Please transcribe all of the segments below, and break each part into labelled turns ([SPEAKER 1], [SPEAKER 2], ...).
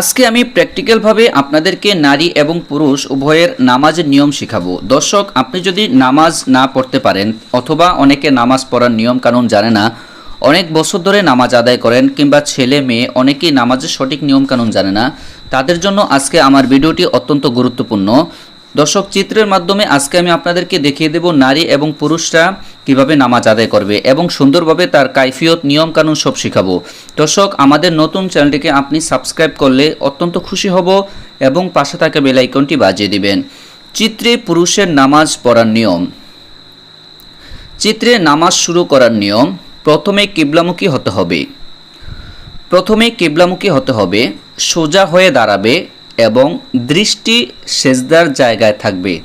[SPEAKER 1] আজকে আমি প্র্যাকটিক্যালভাবে আপনাদেরকে নারী এবং পুরুষ উভয়ের নামাজের নিয়ম শেখাবো। দর্শক, আপনি যদি নামাজ না পড়তে পারেন অথবা অনেকে নামাজ পড়ার নিয়ম কানুন জানে না, অনেক বছর ধরে নামাজ আদায় করেন কিংবা ছেলে মেয়ে অনেকেই নামাজের সঠিক নিয়ম কানুন জানে না, তাদের জন্য আজকে আমার ভিডিওটি অত্যন্ত গুরুত্বপূর্ণ। দর্শক, চিত্রের মাধ্যমে আজকে আমি আপনাদেরকে দেখিয়ে দেব নারী এবং পুরুষরা কীভাবে নামাজ আদায় করবে এবং সুন্দরভাবে তার কাইফিয়ত নিয়ম কানুন সব শেখাবো। দর্শক, আমাদের নতুন চ্যানেলটিকে আপনি সাবস্ক্রাইব করলে অত্যন্ত খুশি হব এবং পাশে থাকা বেল আইকনটি বাজিয়ে দিবেন। চিত্রে পুরুষের নামাজ পড়ার নিয়ম। চিত্রে নামাজ শুরু করার নিয়ম, প্রথমে কিবলামুখী হতে হবে। প্রথমে কিবলামুখী হতে হবে, সোজা হয়ে দাঁড়াবে এবং দৃষ্টি সেজদার জায়গায় থাকবে।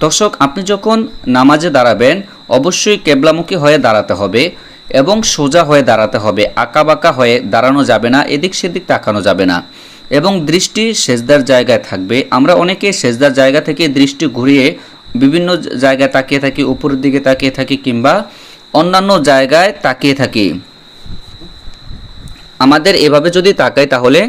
[SPEAKER 1] দর্শক, আপনি যখন নামাজে দাঁড়াবেন, অবশ্যই কেবলামুখী হয়ে দাঁড়াতে হবে এবং সোজা হয়ে দাঁড়াতে হবে। আঁকাবাঁকা হয়ে দাঁড়ানো যাবে না, এদিক সেদিক তাকানো যাবে না। এবং দৃষ্টি সেজদার জায়গায় থাকবে। আমরা অনেকে সেজদার জায়গা থেকে দৃষ্টি ঘুরিয়ে বিভিন্ন জায়গায় তাকিয়ে থাকি, উপরের দিকে তাকিয়ে থাকি কিংবা অন্যান্য জায়গায় তাকিয়ে থাকি। আমাদের এভাবে যদি তাকাই তাহলে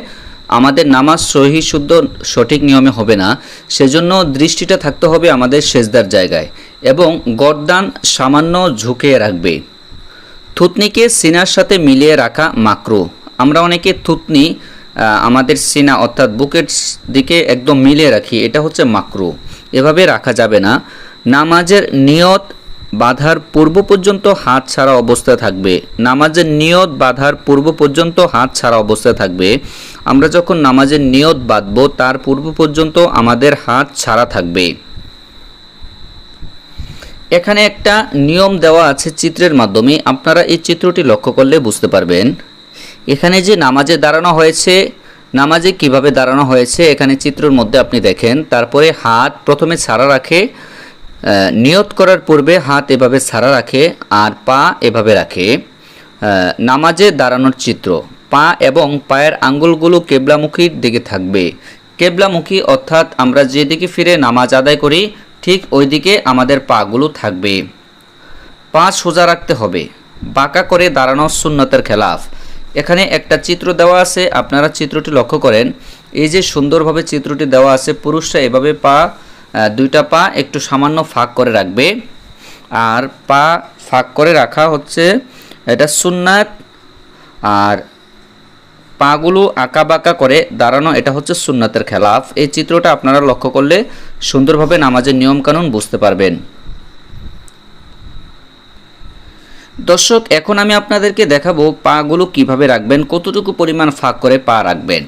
[SPEAKER 1] আমাদের নামাজ সহি, শুদ্ধ, সঠিক নিয়মে হবে না। সেজন্য দৃষ্টিটা থাকতে হবে আমাদের সেজদার জায়গায় এবং গরদান সামান্য ঝুঁকিয়ে রাখবে। থুতনিকে সিনার সাথে মিলিয়ে রাখা মাকরু। আমরা অনেকে থুতনি আমাদের সিনা অর্থাৎ বুকের দিকে একদম মিলিয়ে রাখি, এটা হচ্ছে মাকরু। এভাবে রাখা যাবে না। নামাজের নিয়ত বাধার পূর্ব পর্যন্ত হাত ছাড়া অবস্থায় থাকবে। নামাজের নিয়ত বাধার পূর্ব পর্যন্ত হাত ছাড়া অবস্থায় থাকবে। আমরা যখন নামাজের নিয়ত বাঁধব, তার পূর্ব পর্যন্ত আমাদের হাত ছাড়া থাকবে। এখানে একটা নিয়ম দেওয়া আছে চিত্রের মাধ্যমে। আপনারা এই চিত্রটি লক্ষ্য করলে বুঝতে পারবেন। এখানে যে নামাজে দাঁড়ানো হয়েছে, নামাজে কীভাবে দাঁড়ানো হয়েছে, এখানে চিত্রের মধ্যে আপনি দেখেন। তারপরে হাত প্রথমে ছাড়া রাখে নিয়ত করার পূর্বে হাত এভাবে ছাড়া রাখে আর পা এভাবে রাখে। নামাজে দাঁড়ানোর চিত্র। পা এবং পায়ের আঙ্গুলগুলো কেবলামুখীর দিকে থাকবে। কেবলামুখী অর্থাৎ আমরা যেদিকে ফিরে নামাজ আদায় করি, ঠিক ওই দিকে আমাদের পাগুলো থাকবে। পা সোজা রাখতে হবে। বাঁকা করে দাঁড়ানো সুন্নতের খেলাফ। এখানে একটা চিত্র দেওয়া আছে, আপনারা চিত্রটি লক্ষ্য করেন। এই যে সুন্দরভাবে চিত্রটি দেওয়া আছে, পুরুষরা এভাবে পা দুইটা পা একটু সামান্য ফাঁক করে রাখবে। আর পা ফাঁক করে রাখা হচ্ছে, এটা সুন্নাত, আর পাগুলো আঁকা বাঁকা করে দাঁড়ানো, এটা হচ্ছে সুন্নাতের খেলাফ। এই চিত্রটা আপনারা লক্ষ্য করলে সুন্দরভাবে নামাজের নিয়মকানুন বুঝতে পারবেন। দর্শক, এখন আমি আপনাদেরকে দেখাবো পাগুলো কীভাবে রাখবেন, কতটুকু পরিমাণ ফাঁক করে পা রাখবেন।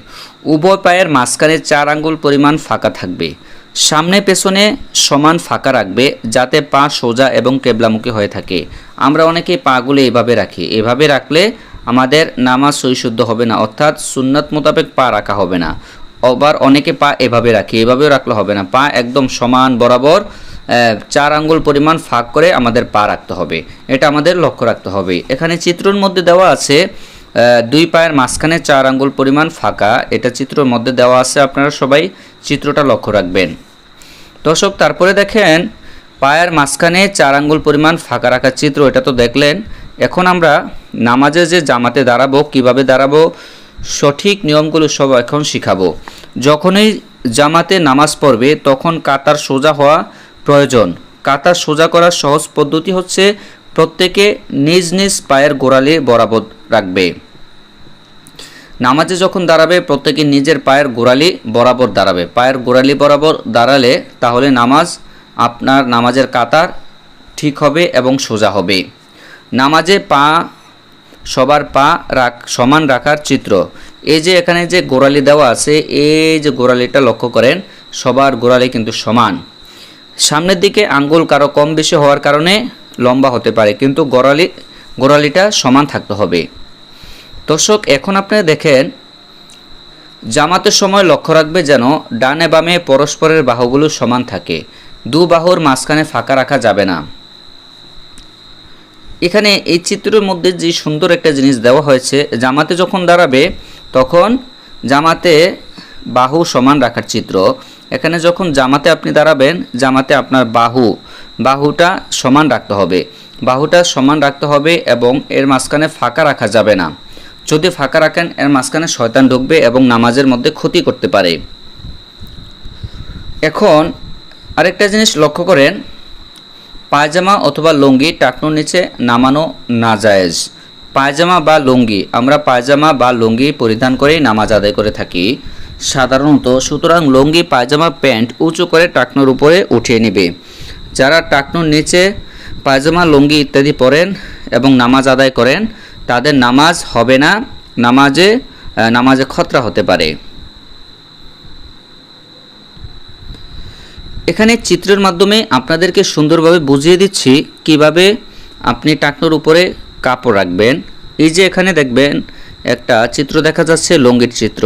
[SPEAKER 1] উভয় পায়ের মাঝখানে চার আঙ্গুল পরিমাণ ফাঁকা থাকবে। সামনে পেছনে সমান ফাঁকা রাখবে যাতে পা সোজা এবং কেবলামুখী হয়ে থাকে। আমরা অনেকে পাগুলো এভাবে রাখি। এভাবে রাখলে আমাদের নামাজ সৈশুদ্ধ হবে না, অর্থাৎ সুন্নাত মোতাবেক পা রাখা হবে না। আবার অনেকে পা এভাবে রাখি, এভাবেও রাখলে হবে না। পা একদম সমান বরাবর চার আঙ্গুল পরিমাণ ফাঁক করে আমাদের পা রাখতে হবে। এটা আমাদের লক্ষ্য রাখতে হবে। এখানে চিত্রের মধ্যে দেওয়া আছে দুই পায়ের মাঝখানে চার আঙ্গুল পরিমাণ ফাঁকা। এটা চিত্রের মধ্যে দেওয়া আছে, আপনারা সবাই চিত্রটা লক্ষ্য রাখবেন। দর্শক, তারপরে দেখেন, পায়ের মাঝখানে চার আঙ্গুল পরিমাণ ফাঁকা রাখার চিত্র, এটা তো দেখলেন। এখন আমরা নামাজে যে জামাতে দাঁড়াবো, কীভাবে দাঁড়াবো, সঠিক নিয়মগুলো সব এখন শিখাবো। যখনই জামাতে নামাজ পড়বে, তখন কাতার সোজা হওয়া প্রয়োজন। কাতার সোজা করার সহজ পদ্ধতি হচ্ছে, প্রত্যেকে নিজ নিজ পায়ের গোড়ালি বরাবর রাখবে। নামাজে যখন দাঁড়াবে, প্রত্যেকে নিজের পায়ের গোড়ালি বরাবর দাঁড়াবে। পায়ের গোড়ালি বরাবর দাঁড়ালে তাহলে নামাজ আপনার নামাজের কাতার ঠিক হবে এবং সোজা হবে। নামাজে পা, সবার পা রাখ, সমান রাখার চিত্র। এই যে এখানে যে গোড়ালি দেওয়া আছে, এই যে গোড়ালিটা লক্ষ্য করেন, সবার গোড়ালি কিন্তু সমান। সামনের দিকে আঙ্গুল কারও কম বেশি হওয়ার কারণে লম্বা হতে পারে, কিন্তু গোড়ালি, গোড়ালিটা সমান থাকতে হবে। দর্শক, এখন আপনারা দেখেন, জামাতের সময় লক্ষ্য রাখবে যেন ডানে বামে পরস্পরের বাহুগুলো সমান থাকে। দু বাহুর মাঝখানে ফাঁকা রাখা যাবে না। এখানে এই চিত্রের মধ্যে যে সুন্দর একটা জিনিস দেওয়া হয়েছে, জামাতে যখন দাঁড়াবে, তখন জামাতে বাহু সমান রাখার চিত্র। এখানে যখন জামাতে আপনি দাঁড়াবেন, জামাতে আপনার বাহু, বাহুটা সমান রাখতে হবে। বাহুটা সমান রাখতে হবে এবং এর মাঝখানে ফাঁকা রাখা যাবে না। যদি ফাঁকা রাখেন, এর মাঝখানে শয়তান ঢুকবে এবং নামাজের মধ্যে ক্ষতি করতে পারে। এখন আরেকটা জিনিস লক্ষ্য করেন, পায়জামা অথবা লুঙ্গি টাকনুর নিচে নামানো না জায়েজ পায়জামা বা লুঙ্গি, আমরা পায়জামা বা লুঙ্গি পরিধান করেই নামাজ আদায় করে থাকি। সাধারণত সুতরাং লুঙ্গি, পায়জামা, প্যান্ট উঁচু করে টাকনুর উপরে উঠিয়ে নেবে। যারা টাকনুর নিচে পায়জামা, লুঙ্গি ইত্যাদি পরেন এবং নামাজ আদায় করেন তাদের নামাজ হবে না, নামাজে নামাজে খতরা হতে পারে। এখানে চিত্রের মাধ্যমে আপনাদেরকে সুন্দরভাবে বুঝিয়ে দিচ্ছি কীভাবে আপনি টাকনোর উপরে কাপড় রাখবেন। এই যে এখানে দেখবেন, একটা চিত্র দেখা যাচ্ছে, লুঙ্গির চিত্র।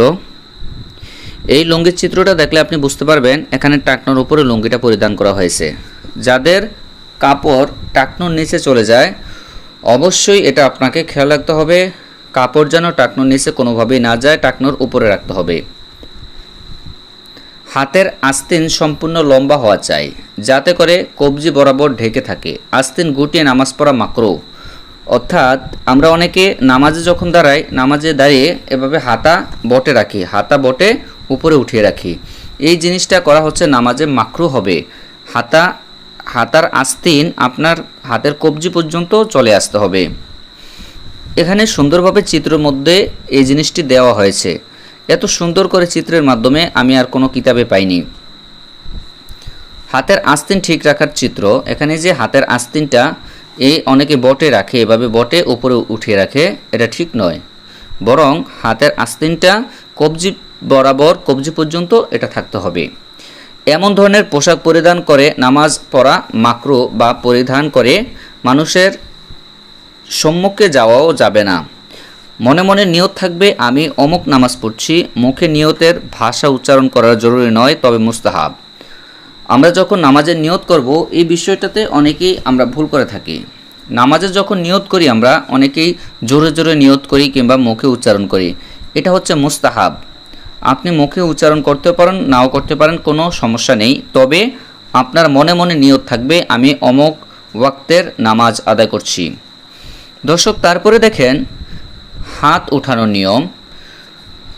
[SPEAKER 1] এই লুঙ্গির চিত্রটা দেখলে আপনি বুঝতে পারবেন, এখানে টাকনোর উপরে লুঙ্গিটা পরিধান করা হয়েছে। যাদের কাপড় টাকনোর নিচে চলে যায় অবশ্যই এটা আপনাকে খেয়াল রাখতে হবে, কাপড় যেন টাকনোর নিচে কোনোভাবেই না যায়, টাকনোর উপরে রাখতে হবে। হাতের আস্তিন সম্পূর্ণ লম্বা হওয়া চাই, যাতে করে কবজি বরাবর ঢেকে থাকে। আস্তিন গুটিয়ে নামাজ পড়া মাকরো। অর্থাৎ আমরা অনেকে নামাজে যখন দাঁড়াই, নামাজে দাঁড়িয়ে এভাবে হাতা বটে রাখি, হাতা বটে উপরে উঠিয়ে রাখি। এই জিনিসটা করা হচ্ছে নামাজে মাকরু হবে। হাতা হাতার আস্তিন আপনার হাতের কবজি পর্যন্ত চলে আসতে হবে। এখানে সুন্দরভাবে চিত্রের মধ্যে এই জিনিসটি দেওয়া হয়েছে। এত সুন্দর করে চিত্রের মাধ্যমে আমি আর কোনো কিতাবে পাইনি। হাতের আস্তিন ঠিক রাখার চিত্র, এখানে যে হাতের আস্তিনটা এই অনেকে বটে রাখে, এভাবে বটে উপরে উঠিয়ে রাখে, এটা ঠিক নয়। বরং হাতের আস্তিনটা কবজি বরাবর কবজি পর্যন্ত এটা থাকতে হবে। এমন ধরনের পোশাক পরিধান করে, নামাজ পড়া মাকরু বা পরিধান করে মানুষের সম্মুখে যাওয়াও যাবে না। মনে মনে নিয়ত থাকবে, আমি অমুক নামাজ পড়ছি, মুখে নিয়তের ভাষা উচ্চারণ করা জরুরি নয়, তবে মুস্তাহাব। আমরা যখন নামাজের নিয়ত করব, এই বিষয়টাতে অনেকেই আমরা ভুল করে থাকি। নামাজে যখন নিয়ত করি আমরা, অনেকেই জোরে জোরে নিয়ত করি কিংবা মুখে উচ্চারণ করি। এটা হচ্ছে মুস্তাহাব। আপনি মুখে উচ্চারণ করতে পারেন, নাও করতে পারেন, কোনো সমস্যা নেই। তবে আপনার মনে মনে নিয়ত থাকবে, আমি অমুক ওয়াক্তের নামাজ আদায় করছি। দর্শক, তারপরে দেখেন, হাত উঠানোর নিয়ম।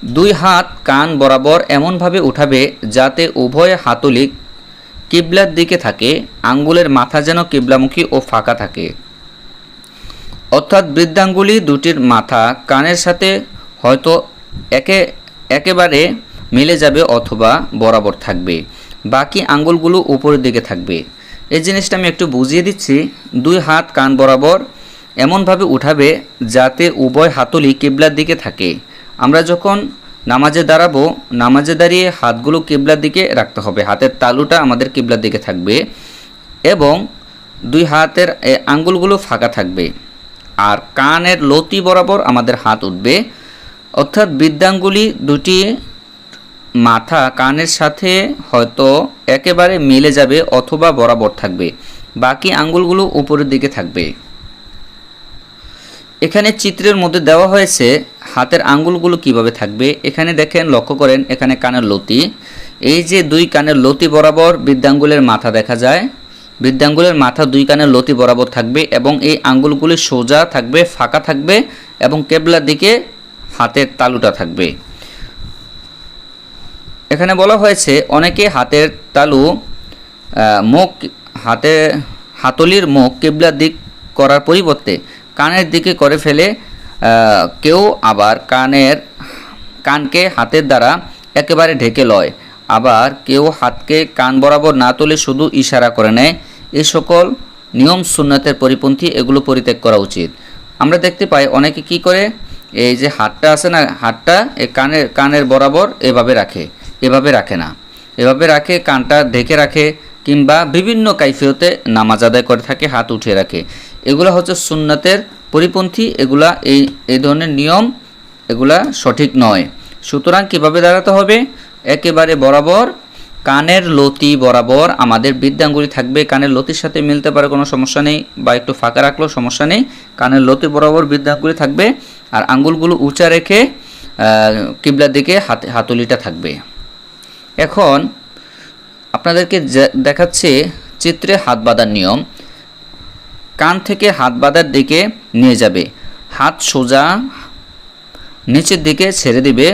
[SPEAKER 1] দুই হাত কান বরাবর এমনভাবে উঠাবে যাতে উভয় হাতলি কিবলার দিকে থাকে, আঙ্গুলের মাথা যেন কিবলামুখী ও ফাঁকা থাকে। অর্থাৎ বৃদ্ধাঙ্গুলি দুটির মাথা কানের সাথে হয়তো একে একেবারে মিলে যাবে অথবা বরাবর থাকবে। বাকি আঙ্গুলগুলো উপরের দিকে থাকবে। এই জিনিসটা আমি একটু বুঝিয়ে দিচ্ছি। দুই হাত কান বরাবর এমনভাবে উঠাবে যাতে উভয় হাতলি কিবলার দিকে থাকে। আমরা যখন নামাজে দাঁড়াবো, নামাজে দাঁড়িয়ে হাতগুলো কিবলার দিকে রাখতে হবে। হাতের তালুটা আমাদের কিবলার দিকে থাকবে এবং দুই হাতের আঙ্গুলগুলো ফাঁকা থাকবে। আর কানের লতি বরাবর আমাদের হাত উঠবে। অর্থাৎ বৃদ্ধাঙ্গুলি দুটি মাথা কানের সাথে হয়তো একেবারে মিলে যাবে অথবা বরাবর থাকবে। বাকি আঙ্গুলগুলো উপরের দিকে থাকবে। এখানে চিত্রের মধ্যে দেওয়া হয়েছে হাতের আঙ্গুলগুলো কীভাবে থাকবে। এখানে দেখেন, লক্ষ্য করেন, এখানে কানের লতি। এই যে দুই কানের লতি বরাবর বৃদ্ধাঙ্গুলের মাথা দেখা যায়। বৃদ্ধাঙ্গুলের মাথা দুই কানের লতি বরাবর থাকবে এবং এই আঙ্গুলগুলি সোজা থাকবে, ফাঁকা থাকবে এবং কেবলার দিকে হাতের তালুটা থাকবে। এখানে বলা হয়েছে, অনেকে হাতের তালু মুখ, হাতে, হাতলির মুখ কেবলার দিক করার পরিবর্তে কানের দিকে করে ফেলে কেউ আবার কানের, কানকে হাতের দ্বারা একেবারে ঢেকে লয়। আবার কেউ হাতকে কান বরাবর না তুলে শুধু ইশারা করে নেয়। এই সকল নিয়ম সুন্নতের পরিপন্থী এগুলো পরিত্যাগ করা উচিত। আমরা দেখতে পাই, অনেকে কি করে? এই যে হাতটা আছে না, হাতটা এই কানের কানের বরাবর এভাবে রাখে এভাবে রাখে না। এভাবে রাখে, কানটা ঢেকে রাখে কিংবা বিভিন্ন কাইফিয়তে নামাজ আদায় করে থাকে, হাত উঠিয়ে রাখে। এগুলো হচ্ছে সুন্নাতের পরিপন্থী, এগুলা এই এই ধরনের নিয়ম, এগুলা সঠিক নয়। সুতরাং কীভাবে দাঁড়াতে হবে? একেবারে বরাবর, কানের লতি বরাবর আমাদের বৃদ্ধাঙ্গুলি থাকবে, কানের লতির সাথে মিলতে পারে কোনো সমস্যা নেই বা একটু ফাঁকা রাখলেও সমস্যা নেই। কানের লতি বরাবর বৃদ্ধাঙ্গুলি থাকবে আর আঙ্গুলগুলো উঁচা রেখে কিবলার দিকে হাত হাতুলিটা থাকবে। এখন আপনাদেরকে দেখাচ্ছে চিত্রে হাত বাঁধার নিয়ম। কান থেকে হাত বাঁধার দিকে নিয়ে যাবে। হাত সোজা নিচের দিকে ছেড়ে দিবে।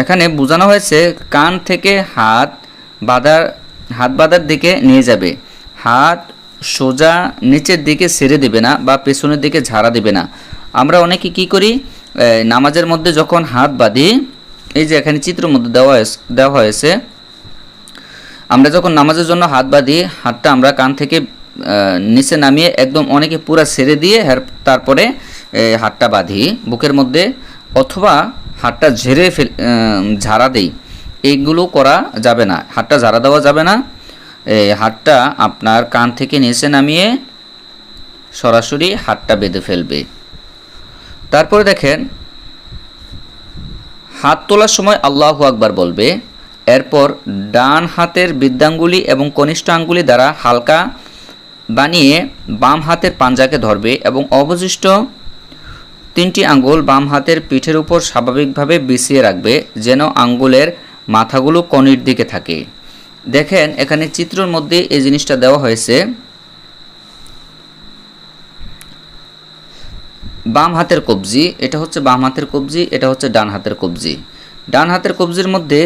[SPEAKER 1] এখানে বোঝানো হয়েছে কান থেকে হাত বাঁধার হাত বাঁধার দিকে নিয়ে যাবে। হাত সোজা নিচের দিকে ছেড়ে দেবে না বা পেছনের দিকে ঝাড়া দেবে না। আমরা অনেকে কি করি? নামাজের মধ্যে যখন হাত বাঁধি, এই যে এখানে চিত্রের মধ্যে দেওয়া দেওয়া হয়েছে, আমরা যখন নামাজের জন্য হাত বাঁধি, হাতটা আমরা কান থেকে নিচে নামিয়ে একদম অনেকে পুরা সেরে দিয়ে তারপরে হাতটা বাঁধি, বুকের মধ্যে, অথবা হাতটা ঝেড়ে ফেল ঝাড়া দেই। এইগুলো করা যাবে না। হাতটা ঝাড়া দেওয়া যাবে না। হাতটা আপনার কান থেকে নিচে নামিয়ে সরাসরি হাতটা বেঁধে ফেলবে। তারপরে দেখেন, হাত তোলার সময় আল্লাহু আকবার বলবে, এরপর ডান হাতের বৃদ্ধাঙ্গুলি এবং কনিষ্ঠ আঙ্গুলি দ্বারা হালকা বানিয়ে বাম হাতের পাঞ্জাকে ধরবে এবং অবশিষ্ট তিনটি আঙ্গুল বাম হাতের পিঠের উপর স্বাভাবিকভাবে বিছিয়ে রাখবে, যেন আঙ্গুলের মাথাগুলো কনির দিকে থাকে। দেখেন, এখানে চিত্রর মধ্যে এই জিনিসটা দেওয়া হয়েছে। বাম হাতের কবজি, এটা হচ্ছে বাম হাতের কবজি, এটা হচ্ছে ডান হাতের কবজি। ডান হাতের কবজির মধ্যে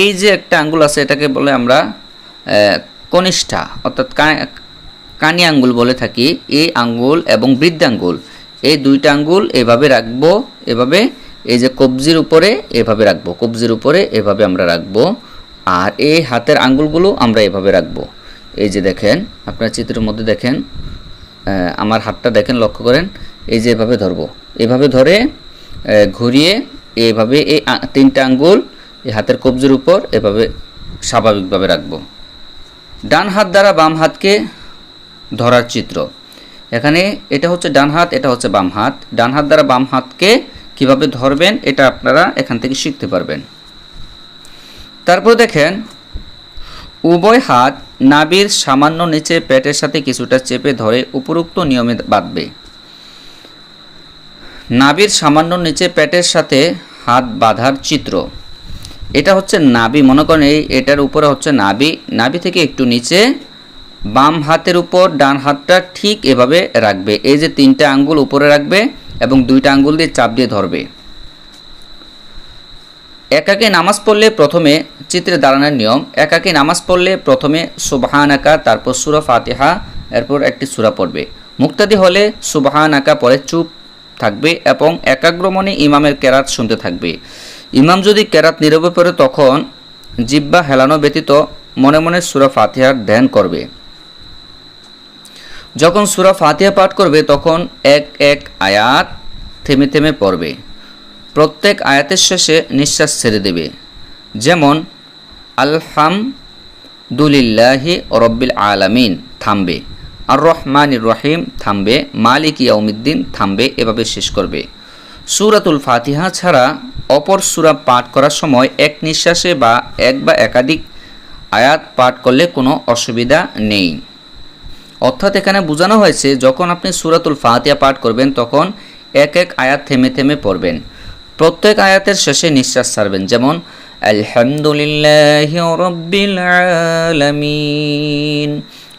[SPEAKER 1] এই যে একটা আঙ্গুল আছে, এটাকে বলে আমরা কনিষ্ঠা, অর্থাৎ কানি আঙ্গুল বলে থাকি। এই আঙ্গুল এবং বৃদ্ধাঙ্গুল এই দুইটা আঙ্গুল এভাবে রাখব, এভাবে এই যে কবজির উপরে এভাবে রাখব, কবজির উপরে এভাবে আমরা রাখব। আর এই হাতের আঙ্গুলগুলো আমরা এভাবে রাখব। এই যে দেখেন, আপনার চিত্রের মধ্যে দেখেন আমার হাতটা দেখেন, লক্ষ্য করেন, এই যে এভাবে ধরবো। এভাবে ধরে ঘুরিয়ে এভাবে এই তিনটা আঙ্গুল এই হাতের কবজির উপর এভাবে স্বাভাবিকভাবে রাখব। ডান হাত দ্বারা বাম হাতকে ধরার চিত্র। এখানে এটা হচ্ছে ডান হাত, এটা হচ্ছে বাম হাত। ডান হাত দ্বারা বাম হাতকে কীভাবে ধরবেন, এটা আপনারা এখান থেকে শিখতে পারবেন। তারপর দেখেন, উভয় হাত নাবির সামান্য নিচে পেটের সাথে কিছুটা চেপে ধরে উপরোক্ত নিয়মে বাঁধবে। নাবির সামান্য নিচে পেটের সাথে হাত বাঁধার চিত্র। এটা হচ্ছে নাবি মনে করেন এই এটার উপরে হচ্ছে নাবি নাবি থেকে একটু নিচে বাম হাতের উপর ডান হাতটা ঠিক এভাবে রাখবে। এই যে তিনটা আঙ্গুল উপরে রাখবে এবং দুইটা আঙ্গুল দিয়ে চাপ দিয়ে ধরবে। একাকে নামাজ পড়লে প্রথমে চিত্রে দাঁড়ানোর নিয়ম, একাকে নামাজ পড়লে প্রথমে সুবাহান আঁকা তারপর সুরা ফাতিহা, এরপর একটি সুরা পড়বে। মুক্তাদি হলে সুবাহান আঁকা পরে চুপ থাকবে এবং একাগ্রমণে ইমামের কেরাত শুনতে থাকবে। ইমাম যদি কেরাত নীরবে পড়ে, তখন জিব্বা হেলানো ব্যতীত মনে মনে সুরা ফাতিহার ধ্যান করবে। যখন সুরা ফাতিহা পাঠ করবে, তখন এক এক আয়াত থেমে থেমে পড়বে। প্রত্যেক আয়াতের শেষে নিঃশ্বাস ছেড়ে দেবে। যেমন, আলহামদুলিল্লাহি রব্বিল আলামিন, থামবে। আর রহমান রহিম, থামবে। মালিক ইয়াউমিদ্দিন, থামবে। এভাবে শেষ করবে। সুরাতুল ফাতিহা ছাড়া অপর সুরা পাঠ করার সময় এক নিঃশ্বাসে বা এক বা একাধিক আয়াত পাঠ করলে কোনো অসুবিধা নেই। অর্থাৎ এখানে বোঝানো হয়েছে, যখন আপনি সুরাতুল ফাতিহা পাঠ করবেন, তখন এক এক আয়াত থেমে থেমে পড়বেন। প্রত্যেক আয়াতের শেষে নিঃশ্বাস ছাড়বেন যেমন আলহামদুলিল্লাহ রব্বিল আলামিন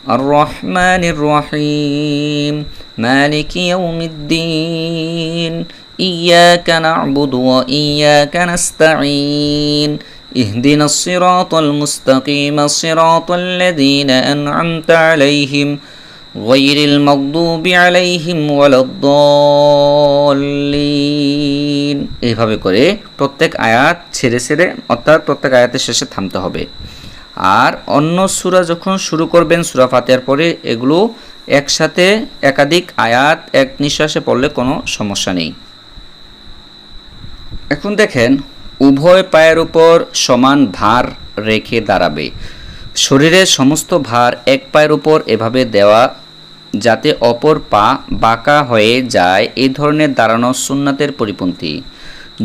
[SPEAKER 1] আর রহমানির রহিম মালিক ইয়াউমিদ্দিন إياك نعبد وإياك نستعين اهدنا الصراط المستقيم صراط الذين أنعمت عليهم غير المغضوب عليهم ولا الضالين এইভাবে করে প্রত্যেক আয়াত ছেড়ে ছেড়ে অর্থাৎ প্রত্যেক আয়াতের শেষে থামতে হবে আর অন্য সূরা যখন শুরু করবেন সূরা ফাতিহার পরে এগুলো একসাথে একাধিক আয়াত এক নিঃশ্বাসে পড়লে কোনো সমস্যা নেই এখন দেখেন উভয় পায়ের উপর সমান ভার রেখে দাঁড়াবে শরীরের সমস্ত ভার এক পায়ের উপর এভাবে দেওয়া যাতে অপর পা বাঁকা হয়ে যায় এই ধরনের দাঁড়ানো সুন্নাতের পরিপন্থী।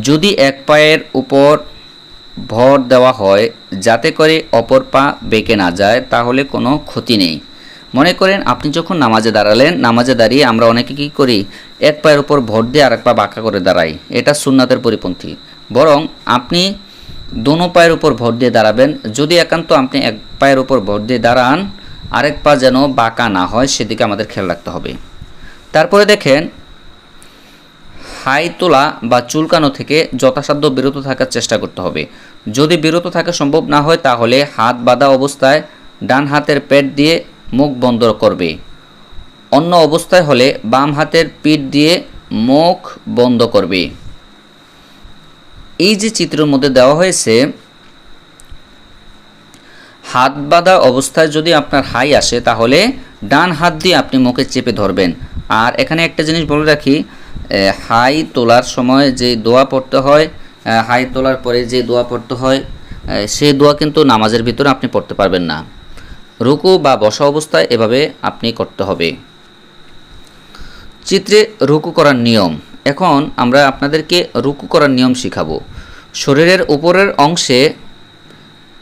[SPEAKER 1] যদি এক পায়ের উপর ভর দেওয়া হয়, যাতে করে অপর পা বেঁকে না যায়, তাহলে কোনো ক্ষতি নেই। মনে করেন, আপনি যখন নামাজে দাঁড়ালেন, নামাজে দাঁড়িয়ে আমরা অনেকে কী করি, এক পায়ের উপর ভর দিয়ে আরেক পা বাঁকা করে দাঁড়াই। এটা সুন্নাতের পরিপন্থী। বরং আপনি দোনো পায়ের উপর ভর দিয়ে দাঁড়াবেন। যদি একান্ত আপনি এক পায়ের উপর ভর দিয়ে দাঁড়ান আরেক পা যেন বাঁকা না হয়, সেদিকে আমাদের খেয়াল রাখতে হবে। তারপরে দেখেন, হাই তোলা বা চুলকানো থেকে যথাসাধ্য বিরত থাকার চেষ্টা করতে হবে। যদি বিরত থাকা সম্ভব না হয়, তাহলে হাত বাঁধা অবস্থায় ডান হাতের পেট দিয়ে মুখ বন্ধ করবে। অন্য অবস্থায় হলে বাম হাতের পিঠ দিয়ে মুখ বন্ধ করবে। এই যে চিত্রের মধ্যে দেওয়া হয়েছে হাত বাঁধা অবস্থায় যদি আপনার হাই আসে, তাহলে ডান হাত দিয়ে আপনি মুখে চেপে ধরবেন। আর এখানে একটা জিনিস বলে রাখি হাই তোলার সময় যে দোয়া পড়তে হয় হাই তোলার পরে যে দোয়া পড়তে হয় সেই দোয়া কিন্তু নামাজের ভিতরে আপনি পড়তে পারবেন না। রুকু বা বসা অবস্থায় এভাবে আপনি করতে হবে। চিত্রে রুকু করার নিয়ম। এখন আমরা আপনাদেরকে রুকু করার নিয়ম শিখাবো। শরীরের উপরের অংশে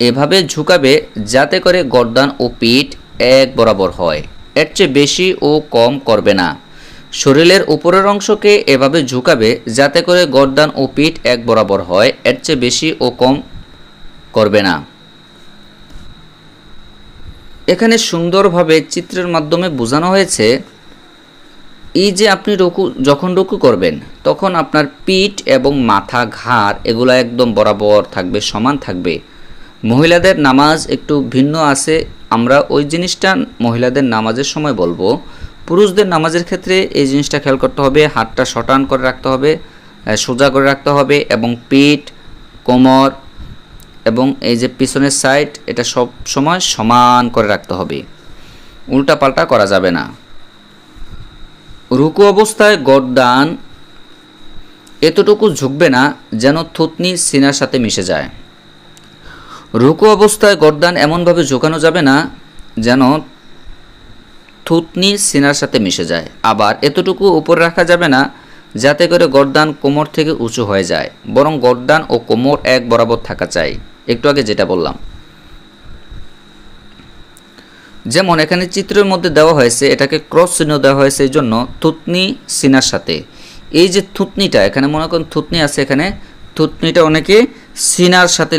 [SPEAKER 1] এভাবে ঝুঁকাবে যাতে করে গর্দান ও পিঠ এক বরাবর হয়। এর চেয়ে বেশি ও কম করবে না। শরীরের উপরের অংশকে এভাবে ঝুঁকাবে যাতে করে গর্দান ও পিঠ এক বরাবর হয়, এর চেয়ে বেশি ও কম করবে না। এখানে সুন্দরভাবে চিত্রের মাধ্যমে বোঝানো হয়েছে, এই যে আপনি রুকু, যখন রুকু করবেন, তখন আপনার পিঠ এবং মাথা, ঘাড়, এগুলো একদম বরাবর থাকবে, সমান থাকবে। মহিলাদের নামাজ একটু ভিন্ন আছে। আমরা ওই জিনিসটা মহিলাদের নামাজের সময় বলব। পুরুষদের নামাজের ক্ষেত্রে এই জিনিসটা খেয়াল করতে হবে। হাতটা শটান করে রাখতে হবে সোজা করে রাখতে হবে এবং পিঠ, কোমর এবং এই যে পিছনের সাইড এটা সব সময় সমান করে রাখতে হবে। উল্টা পাল্টা করা যাবে না। রুকু অবস্থায় গরদান এতটুকু ঝুঁকবে না যেন থুতনি সিনার সাথে মিশে যায়। রুকু অবস্থায় গরদান এমনভাবে ঝুঁকানো যাবে না যেন থুতনি সিনার সাথে মিশে যায়। আবার এতটুকু উপরে রাখা যাবে না যাতে করে গরদান কোমর থেকে উঁচু হয়ে যায়। বরং গরদান ও কোমর এক বরাবর থাকা চাই। একটু আগে যেটা বললাম। যেমন এখানে চিত্রের মধ্যে দেওয়া হয়েছে, এটাকে ক্রস চিহ্ন দেওয়া হয়েছে এই জন্য থুতনি সিনার সাথে। এই যে থুতনিটা, এখানে মনে করেন থুতনি আছে এখানে। থুতনিটা অনেকে সিনার সাথে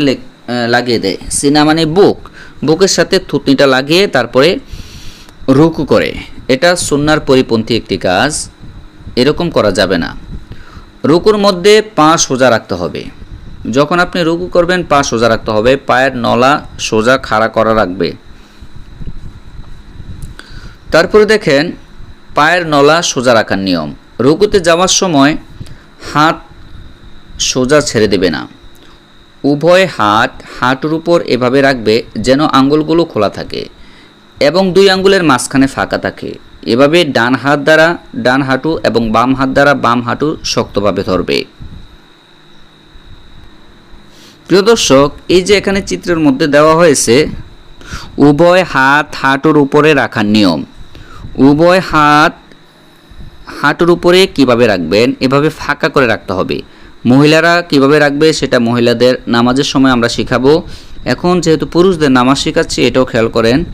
[SPEAKER 1] লাগিয়ে দেয়। সিনা মানে বুক। বুকের সাথে থুতনিটা লাগিয়ে তারপরে রুকু করে। এটা সুন্নার পরিপন্থী একটি কাজ। এরকম করা যাবে না। রুকুর মধ্যে পা সোজা রাখতে হবে। যখন আপনি রুকু করবেন, পা সোজা রাখতে হবে। পায়ের নলা সোজা খাড়া করা রাখবে। তারপরে দেখেন, পায়ের নলা সোজা রাখার নিয়ম। রুকুতে যাওয়ার সময় হাত সোজা ছেড়ে দেবে না। উভয় হাত, হাঁটুর উপর এভাবে রাখবে যেন আঙ্গুলগুলো খোলা থাকে এবং দুই আঙ্গুলের মাঝখানে ফাঁকা থাকে। এভাবে ডান হাত দ্বারা ডান হাঁটু এবং বাম হাত দ্বারা বাম হাঁটু শক্তভাবে ধরবে। প্রিয় দর্শক, এই যে এখানে চিত্রের মধ্যে দেওয়া হয়েছে, উভয় হাত হাঁটুর উপরে রাখার নিয়ম। উভয় হাত হাঁটুর উপরে কীভাবে রাখবেন, এভাবে ফাঁকা করে রাখতে হবে। মহিলারা কীভাবে রাখবে সেটা মহিলাদের নামাজের সময় আমরা শিখাবো। এখন যেহেতু পুরুষদের নামাজ শেখাচ্ছি, এটাও খেয়াল করেন।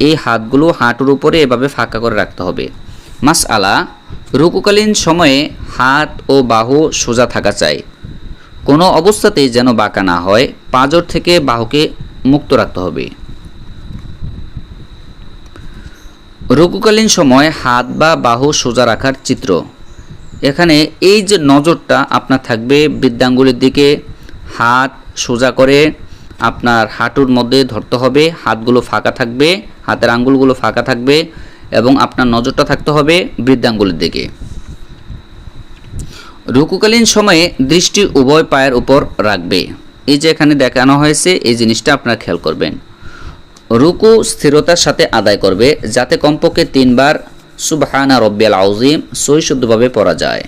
[SPEAKER 1] এই হাতগুলো হাঁটুর উপরে এভাবে ফাঁকা করে রাখতে হবে। মাস আলা রুকুকালীন সময়ে হাত ও বাহু সোজা থাকা চাই। কোনো অবস্থাতেই যেন বাঁকা না হয়, পাঁজর থেকে বাহুকে মুক্ত রাখতে হবে। রুকুকালীন সময় হাত বা বাহু সোজা রাখার চিত্র। এখানে এই যে নজরটা আপনার থাকবে বৃদ্ধাঙ্গুলির দিকে, হাত সোজা করে আপনার হাঁটুর মধ্যে ধরতে হবে, হাতগুলো ফাঁকা থাকবে, হাতের আঙ্গুলগুলো ফাঁকা থাকবে এবং আপনার নজরটা থাকতে হবে বৃদ্ধাঙ্গুলির দিকে। রুকুকালীন সময়ে দৃষ্টি উভয় পায়ের উপর রাখবে। এই যে এখানে দেখানো হয়েছে, এই জিনিসটা আপনারা খেয়াল করবেন। রুকু স্থিরতার সাথে আদায় করবে, যাতে কমপক্ষে তিনবার সুবহানা রব্বিয়াল আউজিম সই শুদ্ধভাবে পড়া যায়।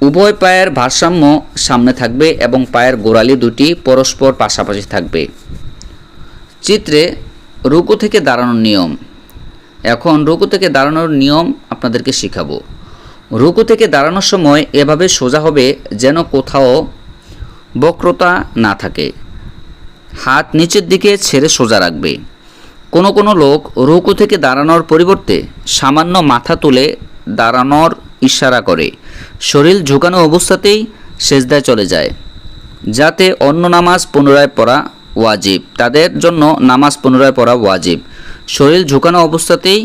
[SPEAKER 1] উভয় পায়ের ভারসাম্য সামনে থাকবে এবং পায়ের গোড়ালি দুটি পরস্পর পাশাপাশি থাকবে। চিত্রে রুকু থেকে দাঁড়ানোর নিয়ম। এখন রুকু থেকে দাঁড়ানোর নিয়ম আপনাদেরকে শিখাবো। রুকু থেকে দাঁড়ানোর সময় এভাবে সোজা হবে যেন কোথাও বক্রতা না থাকে। হাত নিচের দিকে ছেড়ে সোজা রাখবে। কোনো কোনো লোক রুকু থেকে দাঁড়ানোর পরিবর্তে সামান্য মাথা তুলে দাঁড়ানোর ইশারা করে। শরীর ঝুঁকানো অবস্থাতেই সেজদায় চলে যায়, যাতে অন্য নামাজ পুনরায় পড়া ওয়াজিব। তাদের জন্য নামাজ পুনরায় পড়া ওয়াজিব। শরীর ঝুঁকানো অবস্থাতেই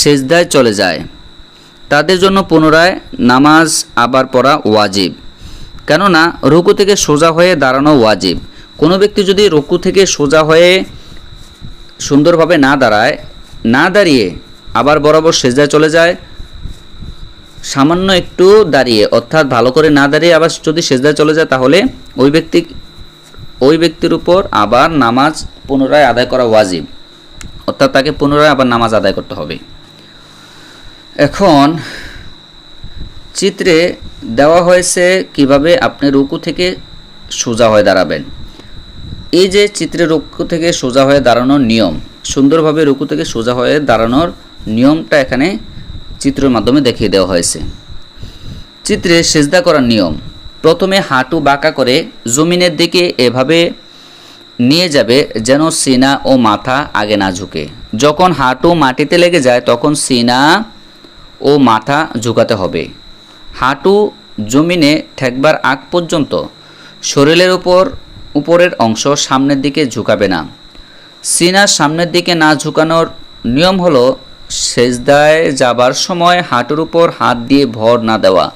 [SPEAKER 1] সেজদায় চলে যায়। তাদের জন্য পুনরায় নামাজ আবার পড়া ওয়াজিব। কেননা রুকু থেকে সোজা হয়ে দাঁড়ানো ওয়াজিব। কোনো ব্যক্তি যদি রুকু থেকে সোজা হয়ে সুন্দরভাবে না দাঁড়ায়, না দাঁড়িয়ে আবার বরাবর সেজদায় চলে যায়। সামান্য একটু দাঁড়িয়ে, অর্থাৎ ভালো করে না দাঁড়িয়ে আবার যদি সেজদায় চলে যায়, তাহলে ওই ব্যক্তি, ওই ব্যক্তির উপর আবার নামাজ পুনরায় আদায় করা ওয়াজিব। অর্থাৎ তাকে পুনরায় আবার নামাজ আদায় করতে হবে। এখন চিত্রে দেওয়া হয়েছে কীভাবে আপনি রুকু থেকে সোজা হয়ে দাঁড়াবেন। এই যে চিত্রে রুকু থেকে সোজা হয়ে দাঁড়ানোর নিয়ম, সুন্দরভাবে রুকু থেকে সোজা হয়ে দাঁড়ানোর নিয়মটা এখানে চিত্রের মাধ্যমে দেখিয়ে দেওয়া হয়েছে। চিত্রে সেজদা করার নিয়ম, প্রথমে হাঁটু বাঁকা করে জমিনের দিকে এভাবে নিয়ে যাবে যেন সিনা ও মাথা আগে না ঝুঁকে। যখন হাঁটু মাটিতে লেগে যায়, তখন সিনা ও মাথা ঝুঁকাতে হবে। হাঁটু জমিনে ঠেকবার আগ পর্যন্ত শরীরের উপর উপরের অংশ সামনের দিকে ঝুঁকাবে না। সিনা সামনের দিকে না ঝুঁকানোর নিয়ম হলো সেজদায় যাবার সময় হাঁটুর উপর হাত দিয়ে ভর না দেওয়া।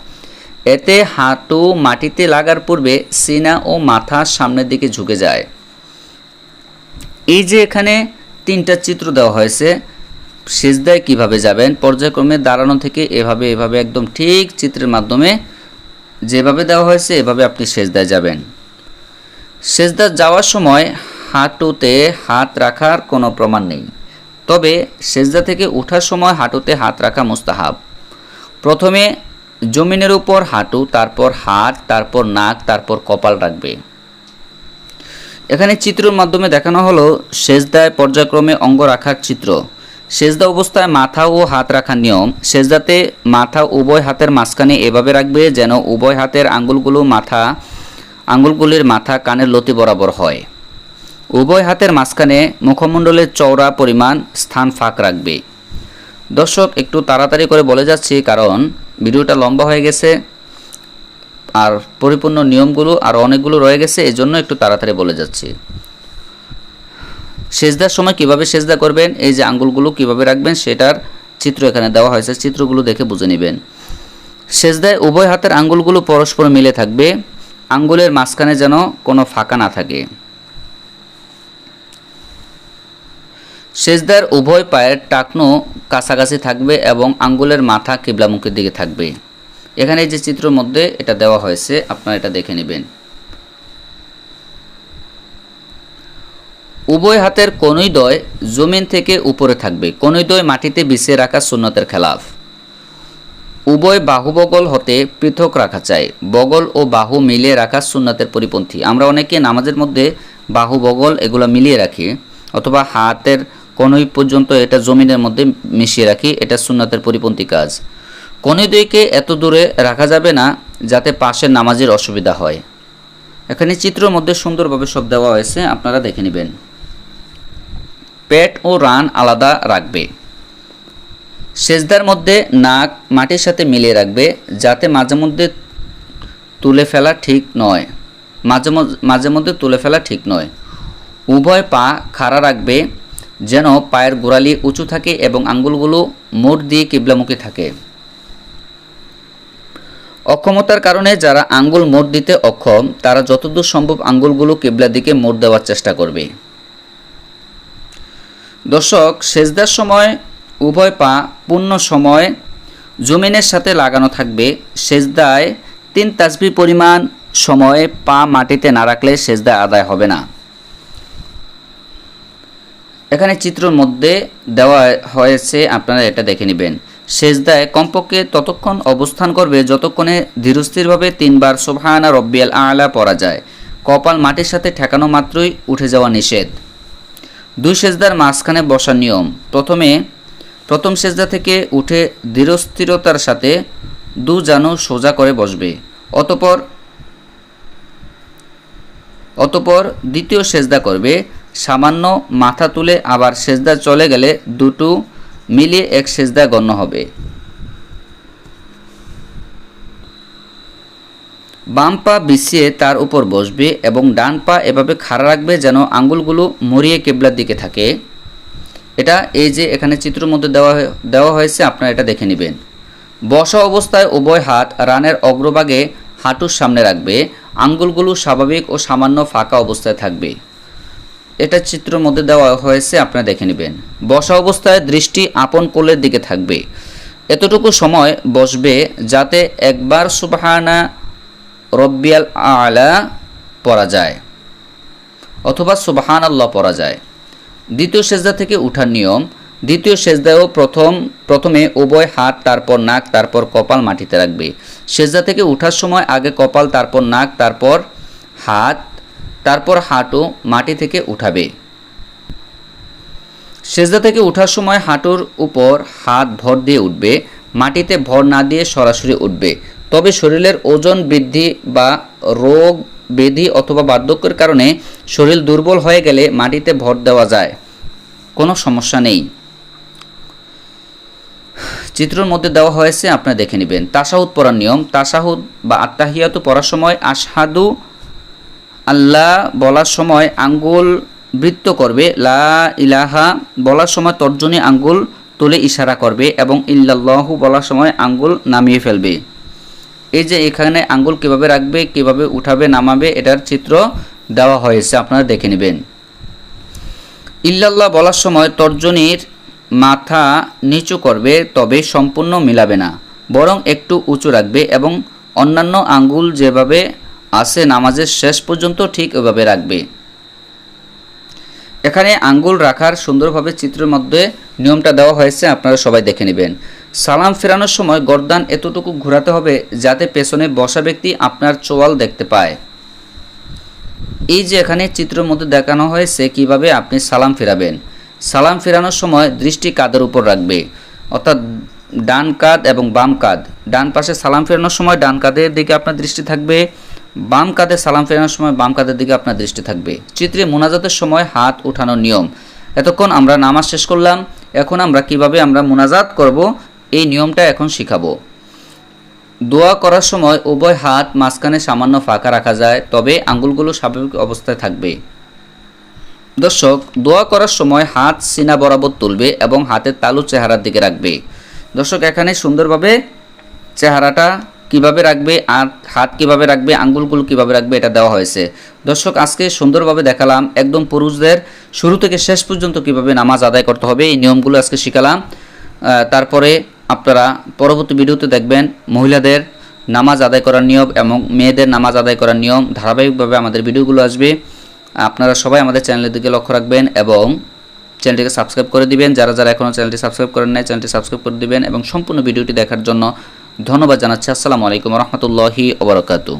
[SPEAKER 1] এতে হাঁটু মাটিতে লাগার পূর্বে সিনা ও মাথা সামনের দিকে ঝুঁকে যায়। এই যে এখানে তিনটা চিত্র দেওয়া হয়েছে, সেজদায় কীভাবে যাবেন, পর্যায়ক্রমে দাঁড়ানো থেকে এভাবে এভাবে একদম ঠিক চিত্রের মাধ্যমে যেভাবে দেওয়া হয়েছে, এভাবে আপনি সেজদায় যাবেন। সেজদা যাওয়ার সময় হাঁটুতে হাত রাখার কোনো প্রমাণ নেই। তবে সেজদা থেকে ওঠার সময় হাঁটুতে হাত রাখা মুস্তাহাব। প্রথমে জমিনের উপর হাঁটু, তারপর হাত, তারপর নাক, তারপর কপাল রাখবে। এখানে চিত্রের মাধ্যমে দেখানো হলো সেজদায় পর্যায়ক্রমে অঙ্গ রাখার চিত্র। সেজদা অবস্থায় মাথা ও হাত রাখার নিয়ম। সেজদাতে মাথা উভয় হাতের মাঝখানে এভাবে রাখবে যেন উভয় হাতের আঙ্গুলগুলো মাথা আঙ্গুলগুলির মাথা কানের লতি বরাবর হয়। উভয় হাতের মাঝখানে মুখমণ্ডলের চওড়া পরিমাণ স্থান ফাঁক রাখবে। দর্শক, একটু তাড়াতাড়ি করে বলে যাচ্ছি, কারণ ভিডিওটা লম্বা হয়ে গেছে আর পরিপূর্ণ নিয়মগুলো আর অনেকগুলো রয়ে গেছে এই জন্য একটু তাড়াতাড়ি বলে যাচ্ছি। সেজদার সময় কীভাবে সেজদা করবেন, এই যে আঙ্গুলগুলো কীভাবে রাখবেন, সেটার চিত্র এখানে দেওয়া হয়েছে, চিত্রগুলো দেখে বুঝে নেবেন। সেজদায় উভয় হাতের আঙ্গুলগুলো পরস্পর মিলে থাকবে। আঙ্গুলের মাঝখানে যেন কোনো ফাঁকা না থাকে। সেজদার উভয় পায়ের টাকনো কাছাকাছি থাকবে এবং আঙ্গুলের মাথা কিবলামুখের দিকে থাকবে। এখানে যে চিত্রের মধ্যে এটা দেওয়া হয়েছে, আপনারা এটা দেখে নেবেন। উভয় হাতের কনুইদয় জমিন থেকে উপরে থাকবে কনুইদয় মাটিতে বিছিয়ে রাখা সুন্নতের খেলাফ। উভয় বাহু বগল হতে পৃথক রাখা চাই। বগল ও বাহু মিলিয়ে রাখা সুন্নাতের পরিপন্থী। আমরা অনেকে নামাজের মধ্যে বাহু বগল এগুলো মিলিয়ে রাখি, অথবা হাতের কনুই পর্যন্ত এটা জমিনের মধ্যে মিশিয়ে রাখি, এটা সুন্নাতের পরিপন্থী কাজ। কনুইদয়কে এত দূরে রাখা যাবে না, যাতে পাশের নামাজের অসুবিধা হয়। এখানে চিত্রের মধ্যে সুন্দরভাবে সব দেওয়া হয়েছে, আপনারা দেখে নেবেন। পেট ও রান আলাদা রাখবে। সেজদার মধ্যে নাক মাটির সাথে মিলিয়ে রাখবে, যাতে মাঝে মধ্যে তুলে ফেলা ঠিক নয়। মাঝে মাঝে মধ্যে তুলে ফেলা ঠিক নয়। উভয় পা খাড়া রাখবে, যেন পায়ের গোড়ালি উঁচু থাকে এবং আঙ্গুলগুলো মোড় দিয়ে কিবলামুখী থাকে। অক্ষমতার কারণে যারা আঙ্গুল মোড় দিতে অক্ষম, তারা যতদূর সম্ভব আঙ্গুলগুলো কিবলার দিকে মোড় দেওয়ার চেষ্টা করবে। দর্শক, সেজদার সময় উভয় পা পূর্ণ সময় জমিনের সাথে লাগানো থাকবে। সেজদায় তিন তাসবি পরিমাণ সময়ে পা মাটিতে না রাখলে সেজদা আদায় হবে না। এখানে চিত্রর মধ্যে দেওয়া হয়েছে, আপনারা এটা দেখে নেবেন। সেজদায় কমপক্ষে ততক্ষণ অবস্থান করবে যতক্ষণে ধীরস্থিরভাবে তিনবার সোভায়না রব্বিয়াল আলা পরা যায়। কপাল মাটির সাথে ঠেকানো মাত্রই উঠে যাওয়া নিষেধ। দুই সেজদার মাঝখানে বসার নিয়ম। প্রথমে প্রথম সেজদা থেকে উঠে দৃঢ়স্থিরতার সাথে দু জানু সোজা করে বসবে। অতপর অতপর দ্বিতীয় সেজদা করবে। সামান্য মাথা তুলে আবার সেজদা চলে গেলে দুটো মিলিয়ে এক সেজদা গণ্য হবে। বাম পা বিছিয়ে তার উপর বসবে এবং ডান পা এভাবে খাড়া রাখবে যেন আঙ্গুলগুলো মরিয়ে কেবলার দিকে থাকে। এটা এই যে এখানে চিত্রের মধ্যে দেওয়া দেওয়া হয়েছে, আপনারা এটা দেখে নেবেন। বসা অবস্থায় উভয় হাত রানের অগ্রভাগে হাঁটুর সামনে রাখবে, আঙ্গুলগুলো স্বাভাবিক ও সামান্য ফাঁকা অবস্থায় থাকবে। এটা চিত্রের মধ্যে দেওয়া হয়েছে, আপনারা দেখে নেবেন। বসা অবস্থায় দৃষ্টি আপন কোলের দিকে থাকবে। এতটুকু সময় বসবে যাতে একবার সুবাহানা রব্বিয়াল আলা পড়া যায়, অথবা সুবহান আল্লাহ পড়া যায়। দ্বিতীয় সেজদা থেকে উঠার নিয়ম, দ্বিতীয় সেজদায়ও প্রথম, প্রথমে উভয় হাত, তারপর নাক, তারপর কপাল মাটিতে রাখবে। সেজদা থেকে উঠার সময় আগে কপাল, তারপর নাক, তারপর হাত, তারপর হাঁটু মাটি থেকে উঠাবে। সেজদা থেকে ওঠার সময় হাঁটুর উপর হাত ভর দিয়ে উঠবে, মাটিতে ভর না দিয়ে সরাসরি উঠবে। তবে শরীরের ওজন বৃদ্ধি বা রোগ ব্যাধি অথবা বার্ধক্যের কারণে শরীর দুর্বল হয়ে গেলে মাটিতে ভর দেওয়া যায়। কোনো সমস্যা নেই। চিত্রের মধ্যে দেওয়া হয়েছে আপনারা দেখে নেবেন। তাসাহুদ পড়ার নিয়ম। তাসাহুদ বা আত্মাহিয়াতু পড়ার সময় আশহাদু আল্লাহ বলার সময় আঙ্গুল বৃত্ত করবে। লা ইলাহা বলার সময় তর্জনী আঙ্গুল তুলে ইশারা করবে এবং ইল্লাল্লাহু বলার সময় আঙ্গুল নামিয়ে ফেলবে। এই যে এখানে আঙ্গুল কীভাবে রাখবে, কীভাবে উঠাবে, নামাবে, এটার চিত্র দেওয়া হয়েছে, আপনারা দেখে নেবেন। ইল্লাল্লাহ বলার সময় তর্জনীর মাথা নিচু করবে, তবে সম্পূর্ণ মিলাবে না, বরং একটু উঁচু রাখবে এবং অন্যান্য আঙ্গুল যেভাবে আছে নামাজের শেষ পর্যন্ত ঠিক ওইভাবে রাখবে। এখানে আঙ্গুল রাখার সুন্দরভাবে চিত্রের মধ্যে নিয়মটা দেওয়া হয়েছে, আপনারা সবাই দেখে নেবেন। সালাম ফেরানোর সময় গর্দান এতটুকু ঘোরাতে হবে যাতে পেছনে বসা ব্যক্তি আপনার চোয়াল দেখতে পায়। এই যে এখানে চিত্রের মধ্যে দেখানো হয়েছে কীভাবে আপনি সালাম ফেরাবেন। সালাম ফেরানোর সময় দৃষ্টি কাদের উপর রাখবে, অর্থাৎ ডান কাঁধ এবং বাম কাঁধ। ডান পাশে সালাম ফেরানোর সময় ডান কাঁধের দিকে আপনার দৃষ্টি থাকবে, বাম কাঁধে সালাম ফেরানোর সময় বাম কাঁধের দিকে আপনার দৃষ্টি থাকবে। চিত্রে মোনাজাতের সময় হাত উঠানোর নিয়ম। এতক্ষণ আমরা নামাজ শেষ করলাম, এখন আমরা কীভাবে আমরা মোনাজাত করব, এই নিয়মটা এখন শিখাবো। দোয়া করার সময় উভয় হাত মাঝখানে সামান্য ফাঁকা রাখা যায়, তবে আঙ্গুলগুলো স্বাভাবিক অবস্থায় থাকবে। দর্শক, দোয়া করার সময় হাত সিনা বরাবর তুলবে এবং হাতের তালু চেহারার দিকে রাখবে। দর্শক, এখানে সুন্দরভাবে চেহারাটা কীভাবে রাখবে, আর হাত কীভাবে রাখবে আঙ্গুলগুলো কীভাবে রাখবে, এটা দেওয়া হয়েছে। দর্শক, আজকে সুন্দরভাবে দেখালাম একদম পুরুষদের শুরু থেকে শেষ পর্যন্ত কীভাবে নামাজ আদায় করতে হবে, এই নিয়মগুলো আজকে শিখালাম। তারপরে আপনারা পরবর্তী ভিডিওতে দেখবেন মহিলাদের নামাজ আদায় করার নিয়ম এবং মেয়েদের নামাজ আদায় করার নিয়ম ধারাবাহিকভাবে আমাদের ভিডিওগুলো আসবে। আপনারা সবাই আমাদের চ্যানেলের দিকে লক্ষ্য রাখবেন এবং চ্যানেলটিকে সাবস্ক্রাইব করে দিবেন। যারা যারা এখনও চ্যানেলটি সাবস্ক্রাইব করেন নাই, চ্যানেলটি সাবস্ক্রাইব করে দিবেন এবং সম্পূর্ণ ভিডিওটি দেখার জন্য ধন্যবাদ জানাচ্ছি। আসসালামু আলাইকুম রহমতুল্লাহি ওবরাকাতু